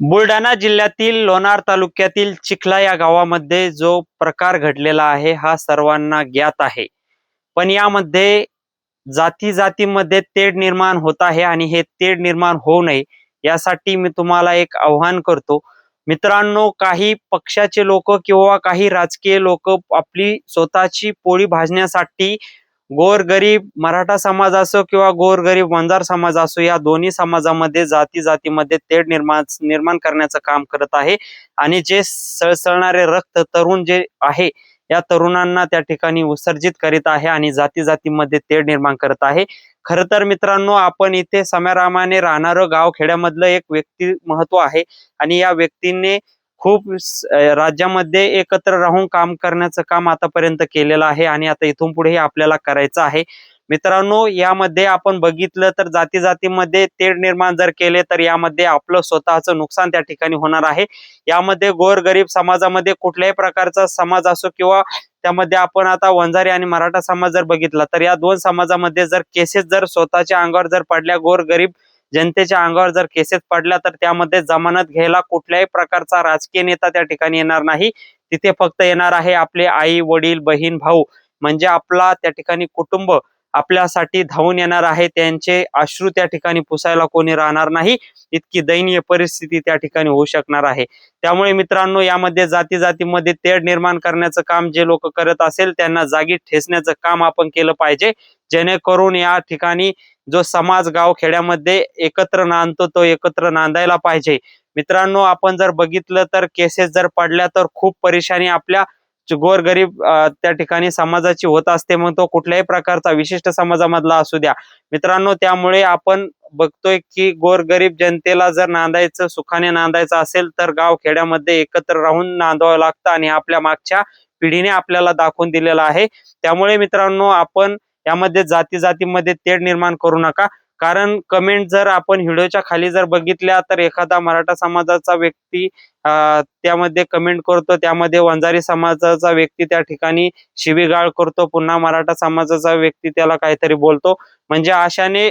बुलढाणा जिल्ह्यातील लोणार तालुक्यातील चिखला या गावामध्ये जो प्रकार घडलेला आहे हा सर्वांना ज्ञात आहे. पण यामध्ये जाती जातीमध्ये तेढ निर्माण होत आहे आणि हे तेढ निर्माण होऊ नये यासाठी मी तुम्हाला एक आव्हान करतो. मित्रांनो काही पक्षाचे लोक किंवा काही राजकीय लोक आपली स्वतःची पोळी भाजण्यासाठी गोरगरीब मराठा समाज असो किंवा गोरगरीब वंजार समाज असो या दोन्ही समाजामध्ये जाती जातीमध्ये तेढ निर्माण निर्माण करण्याचं काम करत आहे. आणि जे सळसळणारे रक्त तरुण जे आहे या तरुणांना त्या ठिकाणी उत्सर्जित करीत आहे आणि जाती जातीमध्ये तेढ निर्माण करत आहे. खर तर मित्रांनो आपण इथे समारामाने राहणारं गाव खेड्यामधलं एक व्यक्ती महत्त्व आहे. आणि या व्यक्तीने खूप राज्यामध्ये एकत्र राहून काम करण्याचं काम आतापर्यंत केलेलं आहे आणि आता इथून पुढेही आपल्याला करायचं आहे. मित्रांनो यामध्ये आपण बघितलं तर जाती जातीमध्ये तेढ निर्माण जर केले तर यामध्ये आपलं स्वतःचं नुकसान त्या ठिकाणी होणार आहे. यामध्ये गोरगरीब समाजामध्ये कुठल्याही प्रकारचा समाज असो किंवा त्यामध्ये आपण आता वंजारी आणि मराठा समाज जर बघितला तर या दोन समाजामध्ये जर केसेस जर स्वतःच्या अंगावर जर पडल्या गोरगरीब जनतेच्या अंगावर जर केसेस पडल्या तर त्यामध्ये जमानत घ्यायला कुठल्याही प्रकारचा राजकीय नेता त्या ठिकाणी येणार नाही. तिथे फक्त येणार आहे आपले आई वडील बहीण भाऊ. म्हणजे आपला त्या ठिकाणी कुटुंब आपल्यासाठी धावून येणार आहे. त्यांचे अश्रू त्या ठिकाणी पुसायला कोणी राहणार नाही. इतकी दयनीय परिस्थिती त्या ठिकाणी होऊ शकणार आहे. त्यामुळे मित्रांनो यामध्ये जाती जातीमध्ये तेढ निर्माण करण्याचं काम जे लोक करत असेल त्यांना जागी ठेचण्याचं काम आपण केलं पाहिजे. जेणेकरून या ठिकाणी जो समाज गाव खेड्यामध्ये एकत्र नांदतो तो एकत्र नांदायला पाहिजे. मित्रांनो आपण जर बघितलं तर केसेस जर पडल्या तर खूप परेशानी आपल्या गोरगरीब त्या ठिकाणी समाजाची होत असते मग तो कुठल्याही प्रकारचा विशिष्ट समाजामधला असू द्या. मित्रांनो त्यामुळे आपण बघतोय की गोरगरीब जनतेला जर नांदायचं सुखाने नांदायचं असेल तर गाव खेड्यामध्ये एकत्र राहून नांदावं लागतं आणि आपल्या मागच्या पिढीने आपल्याला दाखवून दिलेलं आहे. त्यामुळे मित्रांनो आपण यामध्ये जाती जातीमध्ये तेढ निर्माण करू नका. कारण कमेंट जर आपण व्हिडिओच्या खाली जर बघितल्या तर एखादा मराठा समाजाचा व्यक्ती त्यामध्ये कमेंट करतो त्यामध्ये वंजारी समाजाचा व्यक्ती त्या ठिकाणी शिवीगाळ करतो पुन्हा मराठा समाजाचा व्यक्ती त्याला काहीतरी बोलतो. म्हणजे अशाने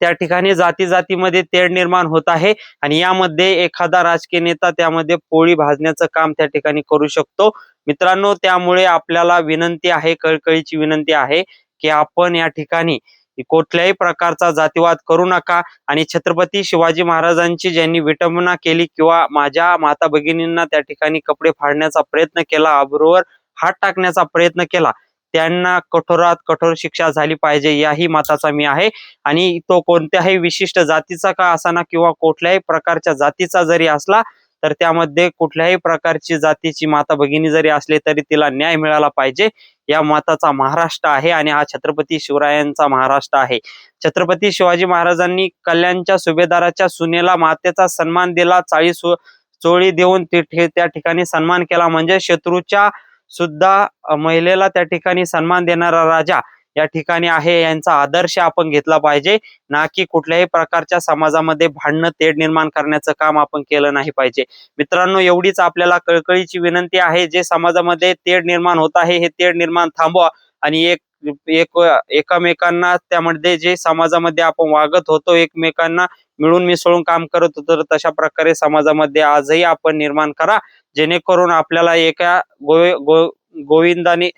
त्या ठिकाणी जाती जातीमध्ये तेढ निर्माण होत आहे आणि यामध्ये एखादा राजकीय नेता त्यामध्ये पोळी भाजण्याचं काम त्या ठिकाणी करू शकतो. मित्रांनो त्यामुळे आपल्याला विनंती आहे कळकळीची विनंती आहे की आपण या ठिकाणी कुठल्याही प्रकारचा जातीवाद करू नका. आणि छत्रपती शिवाजी महाराजांची ज्यांनी विटंबना केली किंवा माझ्या माता भगिनींना त्या ठिकाणी कपडे फाडण्याचा प्रयत्न केला आबरूवर हात टाकण्याचा प्रयत्न केला त्यांना कठोरात कठोर शिक्षा झाली पाहिजे याही मताचा मी आहे. आणि तो कोणत्याही विशिष्ट जातीचा का असाना किंवा कुठल्याही प्रकारच्या जातीचा जरी असला तर त्यामध्ये कुठल्याही प्रकारची जातीची माता भगिनी जरी असली तरी तिला न्याय मिळाला पाहिजे. या मताचा महाराष्ट्र आहे आणि हा छत्रपती शिवरायांचा महाराष्ट्र आहे. छत्रपती शिवाजी महाराजांनी कल्याणच्या सुभेदाराच्या सुनेला मातेचा सन्मान दिला चाळीस चोळी देऊन तिथे त्या ठिकाणी सन्मान केला. म्हणजे शत्रूच्या सुद्धा महिलेला त्या ठिकाणी सन्मान देणारा राजा. या ठिकाणी आहे. यांचा आदर्श आपण घेतला पाहिजे. ना की कुठल्याही प्रकारच्या समाजामध्ये भांडणं तेढ निर्माण करण्याचं काम आपण केलं नाही पाहिजे. मित्रांनो एवढीच आपल्याला कळकळीची विनंती आहे. जे समाजामध्ये तेढ निर्माण होत आहे हे तेढ निर्माण थांबवा आणि एक एक एकमेकांना त्यामध्ये जे समाजामध्ये आपण वागत होतो एकमेकांना मिळून मिसळून काम करत होतो तर तशा प्रकारे समाजामध्ये आजही आपण निर्माण करा. जेणेकरून आपल्याला एका गो गो गोविंदाने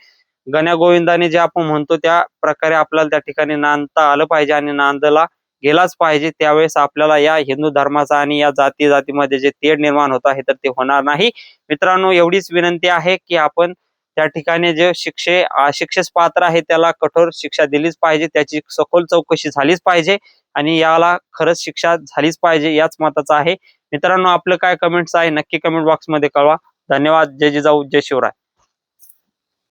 गण्या गोविंदाने जे आपण म्हणतो त्या प्रकारे आपल्याला त्या ठिकाणी नांदता आलं पाहिजे आणि नांदला गेलाच पाहिजे. त्यावेळेस आपल्याला या हिंदू धर्माचा आणि या जाती जातीमध्ये जे तेढ निर्माण होत आहे तर ते होणार नाही. मित्रांनो एवढीच विनंती आहे की आपण त्या ठिकाणी जे शिक्षे अ, शिक्षेस पात्र आहे त्याला कठोर शिक्षा दिलीच पाहिजे. त्याची सखोल चौकशी झालीच पाहिजे आणि याला खरंच शिक्षा झालीच पाहिजे याच मताचा आहे. मित्रांनो आपलं काय कमेंट्स आहे नक्की कमेंट बॉक्समध्ये कळवा. धन्यवाद. जय जिजाऊ जय शिवराय.